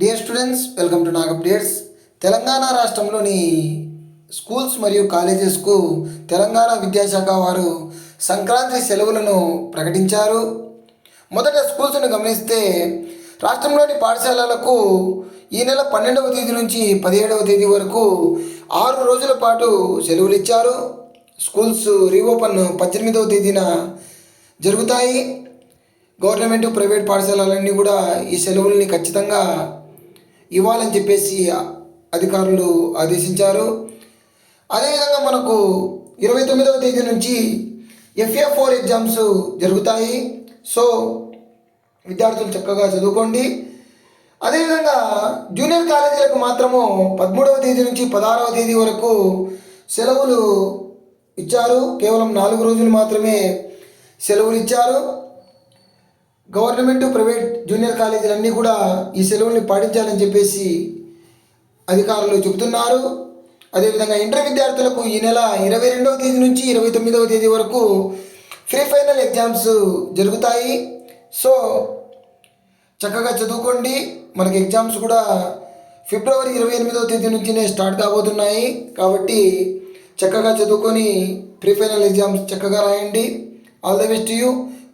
Dear students welcome to Nag updates Telangana రాష్ట్రంలోని schools మరియు కాలేజెస్కు తెలంగాణ విద్యాశాఖ వారు సంక్రాంతి సెలవులను ప్రకటించారు. మొదట స్కూల్స్ను గమనిస్తే రాష్ట్రంలోని పాఠశాలలకు ఈ నెల పన్నెండవ తేదీ నుంచి పదిహేడవ తేదీ వరకు ఆరు రోజుల పాటు సెలవులు ఇచ్చారు. స్కూల్స్ రీఓపెన్ పద్దెనిమిదవ తేదీన జరుగుతాయి. గవర్నమెంట్ ప్రైవేట్ పాఠశాలలన్నీ కూడా ఈ సెలవుల్ని ఖచ్చితంగా ఇవ్వాలని చెప్పేసి అధికారులు ఆదేశించారు. అదేవిధంగా మనకు ఇరవై తొమ్మిదవ తేదీ నుంచి ఎఫ్ఏ ఫోర్ ఎగ్జామ్స్ జరుగుతాయి. సో విద్యార్థులు చక్కగా చదువుకోండి. అదేవిధంగా జూనియర్ కాలేజీలకు మాత్రము పదమూడవ తేదీ నుంచి పదహారవ తేదీ వరకు సెలవులు ఇచ్చారు. కేవలం నాలుగు రోజులు మాత్రమే సెలవులు ఇచ్చారు. గవర్నమెంట్ ప్రైవేట్ జూనియర్ కాలేజీలన్నీ కూడా ఈ సెలవుల్ని పాటించాలని చెప్పేసి అధికారులు చెబుతున్నారు. అదేవిధంగా ఇంటర్ విద్యార్థులకు ఈ నెల ఇరవై రెండవ తేదీ నుంచి ఇరవై తొమ్మిదవ తేదీ వరకు ప్రీ ఫైనల్ ఎగ్జామ్స్ జరుగుతాయి. సో చక్కగా చదువుకోండి. మనకి ఎగ్జామ్స్ కూడా ఫిబ్రవరి ఇరవై ఎనిమిదవ తేదీ నుంచినే స్టార్ట్ కాబోతున్నాయి. కాబట్టి చక్కగా చదువుకొని ప్రీ ఫైనల్ ఎగ్జామ్స్ చక్కగా రాయండి. All the best you.